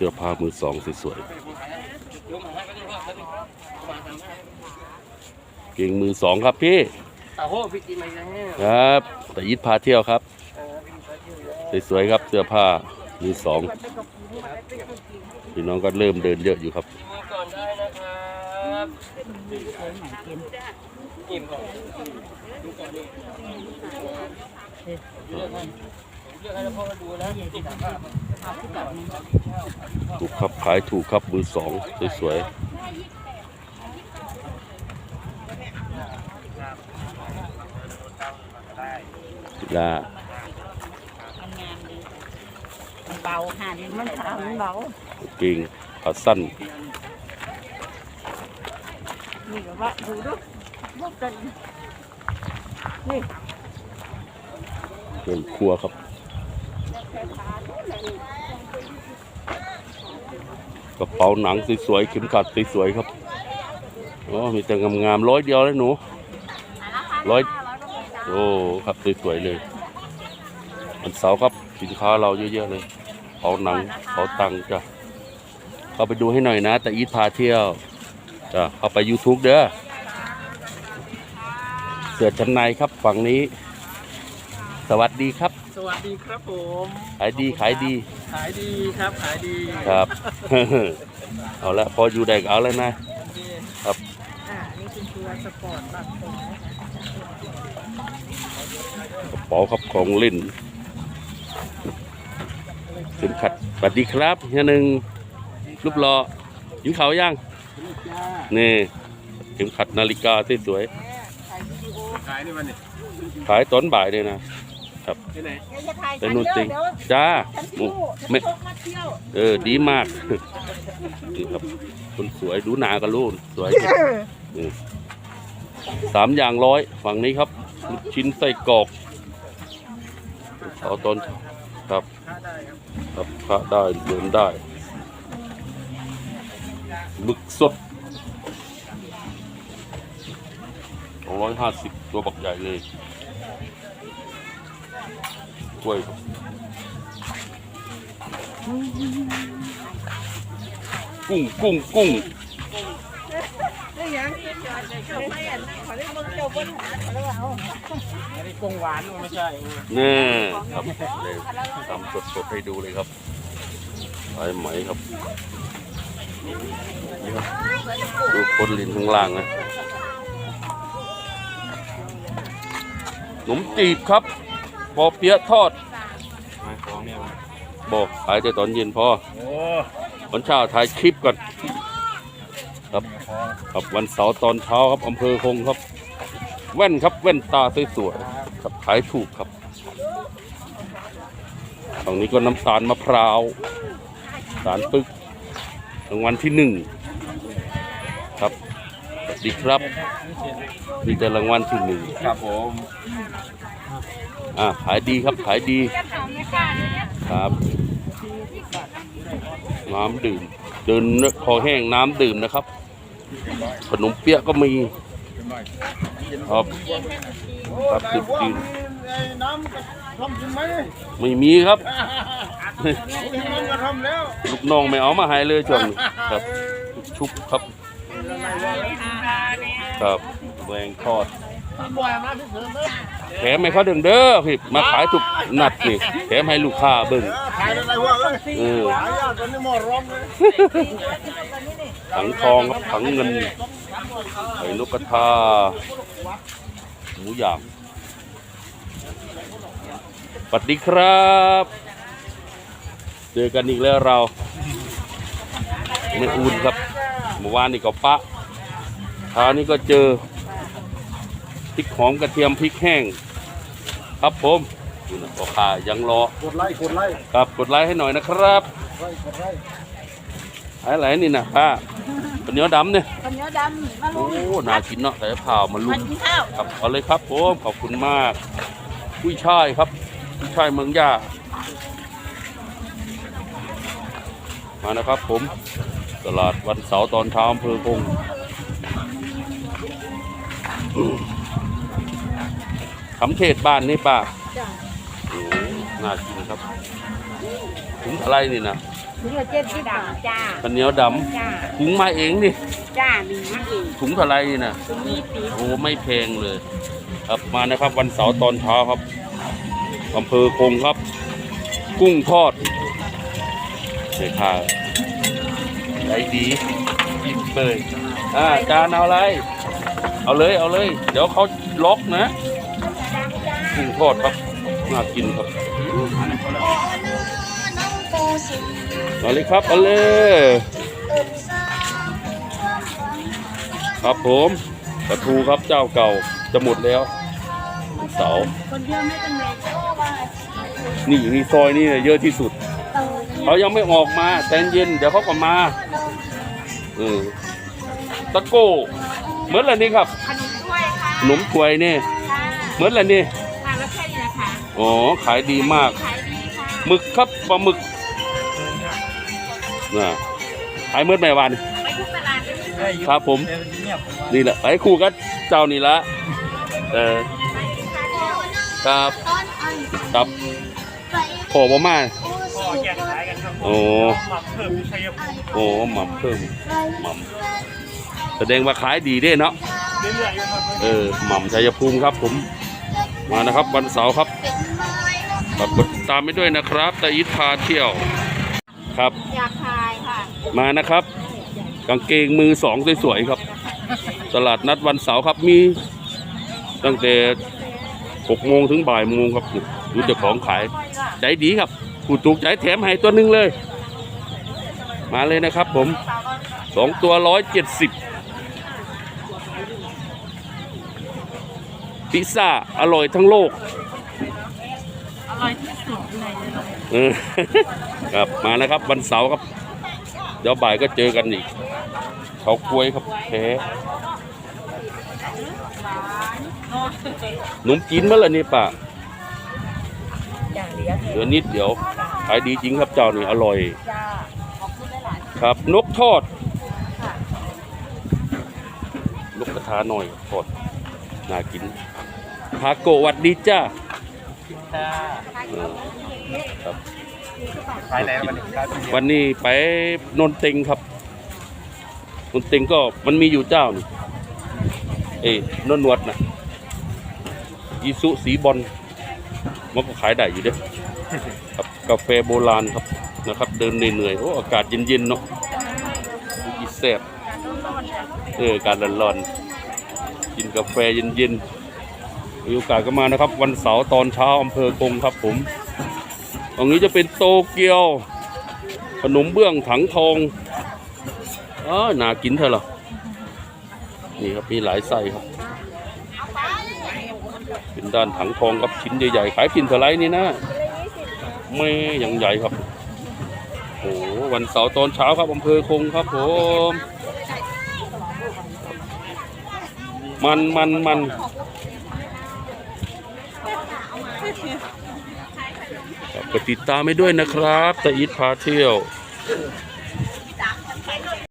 เสื้อผ้ามือสองสวยๆเก่งมือสองครับพี่ตาโหพี่กินมาแล้วครับแต่ยิดพาเที่ยวครับเออพี่กินมาเที่ยวแล้วสวยๆครับเสื้อผ้ามือสองพี่น้องก็เริ่มเดินเยอะอยู่ครับ ดูก่อนได้นะครับอิ่มก่อนดูก่อนดิเลือกให้เลือกให้แล้วพ่อมาดูนะติดตามภาพถูกครับขายถูกครับมือสองสวยๆลามันงามดีมันเบาค่ะนี่มันขาวมันเบาเก่งขาสั้นนี่ก็ว่าดูดูพวกกันนี่เครื่องครัวครับ กระเป๋าหนังสวยๆเข็มขัดสวยๆครับอ๋อมีแต่งามๆร้อยเดียวเลยหนูร้อยโอ้ครับสวยๆเลยวันเสาร์ครับสินค้าเราเยอะๆเลยกระเป๋าหนังกระเป๋าตังค์จ้ะเข้าไปดูให้หน่อยนะ แต่อีทพาเที่ยวจ้ะเข้าไป YouTube เด้อเสือชั้นในครับฝั่งนี้ สวัสดีครับ สวัสดีครับผมขายดีขายดี ขายดีครับขายดีครับ เอาละพออยู่ได้ก็เอาแล้วนะโอเคอ่านี่เป็นตัวสปอร์ตบัตรตรงนะคะกระเป๋าครับของเล่นเข็มขัดสวัสดีครับเฮียหนึ่งรูปรอยินเขาวยังจ้านี่เข็มขัดนาฬิกาสวยขายในวันนี้ ๆขายตอนบ่ายเลยนะ ที่ไหนเดี๋ยวจะถ่ายแต่กันนู่นเยจริอะงเดี๋ยวจ้าฉันโอ้สู้ฉันไม่ชกมาเที่ยวเออ ดีมากนี่ครับคนสวยดูหนากันลูกสวยนี่สามอย่างร้อยฝั่งนี้ครับลูกชิ้นไส้กรอกเอาตอนครับค่าได้ครับครับพระได้เดินได้หมึกสดสองร้อยห้าสิบตัวบักใหญ่เลยก ล้วยครับกุ้งกุ้งกุ้งนี่ยังเจ้าไม่อะขอได้มึงเจ้าบนหาขอได้เอาอันนี้กุ้งหวานไม่ใช่นี่ครับเลยทำสดๆให้ดูเลยครับสายไหมครับนี่ครับดูคนลินข้างล่างนะขนมจีบครับ ปอเปี๊ยะทอดมาของเนี่ยบอกขายแต่ตอนเย็นพอโอ้วันเช้าถ่ายคลิปก่อนครับครับวันเสาร์ตอนเช้าครับอำเภอคงครับ แว่นครับแว่นตาสวยๆครับขายถูกครับฝั่งนี้ก็น้ำตาลมะพร้าวสารปึกรางวัลที่หนึ่งครับสวัสดีครับมีแต่รางวัลที่หนึ่งครับผม อ่าขายดีครับขายดีครับน้ำดื่มเดินคอแห้งน้ำดื่มนะครับ ขนมเปี๊ยะก็มีครับครับดื่มกินน้ำกระทำกินไหมไม่มีครับลูกน้องไม่เอามาให้เลยช่วงครับ ชุบครับ ครับแรงทอด บ่อยมาที่เสริมเลยแถมให้เขาเดิงเด้อพี่มาขายถูกนัดนี่แถมให้ลูกค้าเบิ่งขายอะไรวะเอ้ยเออขายยากตอนนี้หมดร้องเลยถังทองครับถังเงินไอ้นกกระทาหมูย่างสวัสดีครับ เจอกันอีกแล้วเราไม่อุ่นครับเมื่อวานนี่ก็ปะคราวนี้ก็เจอพริกหอมกระเทียมพริกแห้ง ครับผมนี่นะพ่อค้ายังรอ กดไลค์กดไลค์ครับกดไลค์ให้หน่อยนะครับไลค์กดไลค์อะไรนี่นะป้าเป็นเนื้อดำเนี่ย คนเนื้อดำมาโอ้ลุงน่ากินเนาะใส่ผ่าวมาลุมากกินข้าวครับเอาเลยครับผมขอบคุณมากกุ้ยช่ายครับกุ้ยช่ายเมืองย่า มานะครับผม ตลาดวันเสาร์ตอนเช้าอำเภอคง คำเทศบ้านนี่ป้าจ้ะโอ้น่ากินครับถุงอะไรนี่นะถถุงละเจ็ดสิบบาทจ้าข้าวเหนียวดจ้าำถุงมาเองนี่จ้ามีมาเองถุงเท่าไหรนี่นะ ถุงนี้ปีโอ้ไม่แพงเลย ครับมานะครับวันเสาร์ตอนเช้าครับอำเภอคงครับ กุ้งทอดเด็กค่ะใจดีอิ่มเลยอ่าจานเอาอะไร เอาเลยเอาเลย เดี๋ยวเขาล็อกนะ กุ้งทอดครับน่ากินครับเอาเลยครับเอาเลยครับผมปลาทูครับเจ้าเก่าจะหมดแล้ววันเสาร์คนเดียวไม่เป็นไรนี่มีซอยนี่เนี่ยเยอะที่สุดเขายังไม่ออกมาแต่เย็นเดี๋ยวเขาก็มาเออตะโก้เหมือนอะไรนี่ครับขนมถ้วยค่ะขนมถ้วยนี่ค่ะเหมือนอะไรนี่ อ๋อขายดีมากขายดีค่ะหมึกครับปลาหมึกน่ะขายเมื่อไหร่วัน ไปทุกตลาดเลยครับผม นี่แหละไปคู่กันเจ้านี่ละเออครับครับขอประมาณโอ้โอ้หม่ำเพิ่มหม่ำแสดงว่าขายดีเด้เนาะเออหม่ำชัยภูมิครับผมมานะครับ วันเสาร์ครับ ฝากกดติดตามไปด้วยนะครับตาอิทพาเที่ยวครับ อยากขายค่ะ มานะครับ กางเกงมือสองสวยๆครับ ตลาดนัดวันเสาร์ครับมี ตั้งแต่หกโมงถึงบ่ายโมงครับดูเจ้าของขายใจดีครับผู้ถูกใจแถมให้ตัวหนึ่งเลย มาเลยนะครับผมสองตัวร้อยเจ็ดสิบพิซซ่าอร่อยทั้งโลก อร่อยที่สุดในโลกเออ ครับมานะครับวันเสาร์ครับ เดี๋ยวบ่ายก็เจอกันอีก เขากล้วยครับแพ้หนุ่มจีนเมื่อไหร่นี่ป่ะอย่างเดียวเหลือนิดเดียวขายดีจริงครับเจ้านี่อร่อย จ้าขอบคุณหลายครับ นกทอด ๆค่ะนกกระทาหน่อยทอดน่ากินทาโกะหวัดดีจ้า เออครับไปแล้ววันนี้ครับวันนี้ไปนนเต็งครับนนเต็งก็มันมีอยู่เจ้านี่เอ้ยนนวดนะอีสุสีบอลมันก็ขายได้อยู่เด้อครับกาแฟโบราณครับนะครับ เดินเหนื่อยๆโอ้อากาศเย็นๆเนาะอีแซ่บเอออากาศร้อนๆกินกาแฟเย็นๆ มีโอกาสก็มานะครับ วันเสาร์ตอนเช้าอำเภอกงครับผมตรงนี้จะเป็นโตเกียว ขนมเบื้องถังทองอ๋อน่ากินเธอเหรอนี่ครับมีหลายไส้ครับ เป็นด้านถังทองครับชิ้นใหญ่ๆขายพินเทไลท์นี่นะไม่อย่างใหญ่ครับโอ้วันเสาร์ตอนเช้าครับอำเภอคงครับผมมันมันมัน กดติดตามไม่ด้วยนะครับตะอิดพาเที่ยว